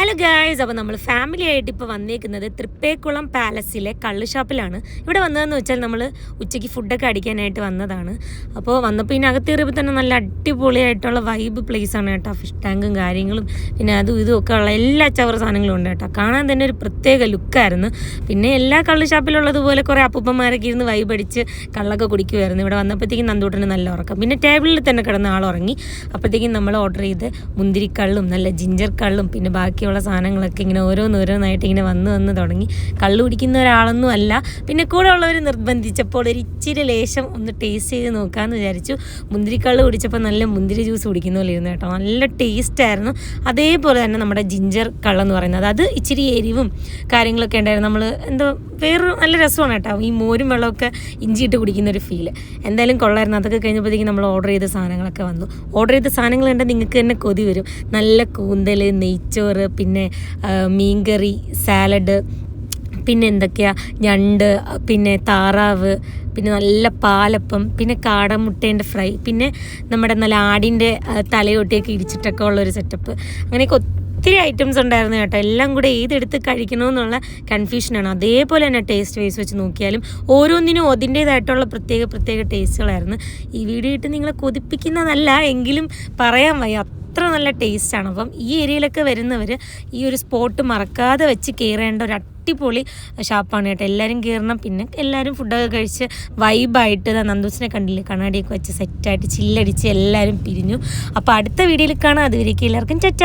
Hello guys അപ്പോൾ നമ്മൾ family ആയിട്ട് ഇപ്പോൾ വന്നേക്കുന്നത് തൃപ്പേക്കുളം പാലസിലെ കള്ള് ഷാപ്പിലാണ് ഇവിടെ വന്നതെന്ന് വെച്ചാൽ നമ്മൾ ഉച്ചയ്ക്ക് ഫുഡൊക്കെ അടിക്കാനായിട്ട് വന്നതാണ്. അപ്പോൾ വന്നപ്പോൾ ഇതിനകത്ത് കയറിയപ്പോൾ തന്നെ നല്ല അടിപൊളിയായിട്ടുള്ള വൈബ് പ്ലേസ് ആണ് കേട്ടോ. ഫിഷ് ടാങ്കും കാര്യങ്ങളും പിന്നെ അതും ഇതും ഒക്കെ ഉള്ള എല്ലാ ചവർ സാധനങ്ങളും ഉണ്ട് കേട്ടോ. കാണാൻ തന്നെ ഒരു പ്രത്യേക ലുക്കായിരുന്നു പിന്നെ എല്ലാ കള്ള് ഷാപ്പിലുള്ളതുപോലെ കുറേ അപ്പൂപ്പന്മാരൊക്കെ ഇരുന്ന് വൈബ് അടിച്ച് കള്ളൊക്കെ കുടിക്കുമായിരുന്നു ഇവിടെ വന്നപ്പോഴത്തേക്കും നന്ദൂട്ടന് നല്ല ഉറക്കം. പിന്നെ ടേബിളിൽ തന്നെ കിടന്ന ആൾ ഉറങ്ങി അപ്പോഴത്തേക്കും നമ്മൾ ഓർഡർ ചെയ്ത് മുന്തിരിക്കള്ളും നല്ല ജിഞ്ചർ കള്ളും പിന്നെ ബാക്കിയുള്ള സാധനങ്ങളൊക്കെ ഇങ്ങനെ ഓരോന്നോരോന്നായിട്ട് ഇങ്ങനെ വന്ന് വന്ന് തുടങ്ങി. കള്ളു കുടിക്കുന്ന ഒരാളൊന്നും അല്ല. പിന്നെ കൂടെ ഉള്ളവർ നിർബന്ധിച്ചപ്പോൾ ഒരു ഇച്ചിരി ലേശം ഒന്ന് ടേസ്റ്റ് ചെയ്ത് നോക്കാമെന്ന് വിചാരിച്ചു. മുന്തിരിക്കള്ള് കുടിച്ചപ്പോൾ നല്ല മുന്തിരി ജ്യൂസ് കുടിക്കുന്ന പോലെ ഇരുന്നു കേട്ടോ. നല്ല ടേസ്റ്റ് ആയിരുന്നു. അതേപോലെ തന്നെ നമ്മുടെ ജിഞ്ചർ കള്ളെന്ന് പറയുന്നത്. അത് ഇച്ചിരി എരിവും കാര്യങ്ങളൊക്കെ ഉണ്ടായിരുന്നു. നമ്മൾ എന്തോ വേറൊരു നല്ല രസമാണ് കേട്ടോ. ഈ മോരും വെള്ളമൊക്കെ ഇഞ്ചിയിട്ട് കുടിക്കുന്ന ഒരു ഫീൽ എന്തായാലും കൊള്ളായിരുന്നു. അതൊക്കെ കഴിഞ്ഞപ്പോഴത്തേക്കും നമ്മൾ ഓർഡർ ചെയ്ത സാധനങ്ങളൊക്കെ വന്നു. ഓർഡർ ചെയ്ത സാധനങ്ങൾ കണ്ടാൽ നിങ്ങൾക്ക് തന്നെ കൊതി വരും. നല്ല കൂന്തൽ നെയ്ച്ചോറ് പിന്നെ മീൻകറി സാലഡ് പിന്നെ എന്തൊക്കെയാ? ഞണ്ട് പിന്നെ താറാവ് പിന്നെ നല്ല പാലപ്പം പിന്നെ കാടമുട്ടേന്റെ ഫ്രൈ പിന്നെ നമ്മുടെ നല്ല ആടിന്റെ തലയൊട്ടിയൊക്കെ ഇടിച്ചിട്ടൊക്കെ ഉള്ളൊരു സെറ്റപ്പ് അങ്ങനെയൊക്കെ ഒത്തിരി ഐറ്റംസ് ഉണ്ടായിരുന്നു കേട്ടോ. എല്ലാം കൂടെ ഏതെടുത്ത് കഴിക്കണമെന്നുള്ള കൺഫ്യൂഷനാണ് അതേപോലെ തന്നെ ടേസ്റ്റ് വൈസ് വെച്ച് നോക്കിയാലും ഓരോന്നിനും അതിന്റേതായിട്ടുള്ള പ്രത്യേക പ്രത്യേക ടേസ്റ്റുകളായിരുന്നു ഈ വീഡിയോ ഇട്ട് നിങ്ങളെ കൊതിപ്പിക്കുന്നതല്ല എങ്കിലും പറയാൻ വയ്യ. അത്ര നല്ല ടേസ്റ്റാണ് അപ്പം ഈ ഏരിയയിലൊക്കെ വരുന്നവർ ഈ ഒരു സ്പോട്ട് മറക്കാതെ വെച്ച് കയറേണ്ട ഒരു അടിപൊളി ഷാപ്പാണ് കേട്ടോ. എല്ലാവരും കയറണം പിന്നെ എല്ലാവരും ഫുഡൊക്കെ കഴിച്ച് വൈബായിട്ട് നന്ദൂസിനെ കണ്ടില്ലേ? കണ്ണാടിയൊക്കെ വെച്ച് സെറ്റായിട്ട് ചില്ലടിച്ച് എല്ലാവരും പിരിഞ്ഞു. അപ്പോൾ അടുത്ത വീഡിയോയിൽ കാണാം. അതുവരേക്കും എല്ലാവർക്കും ചറ്റ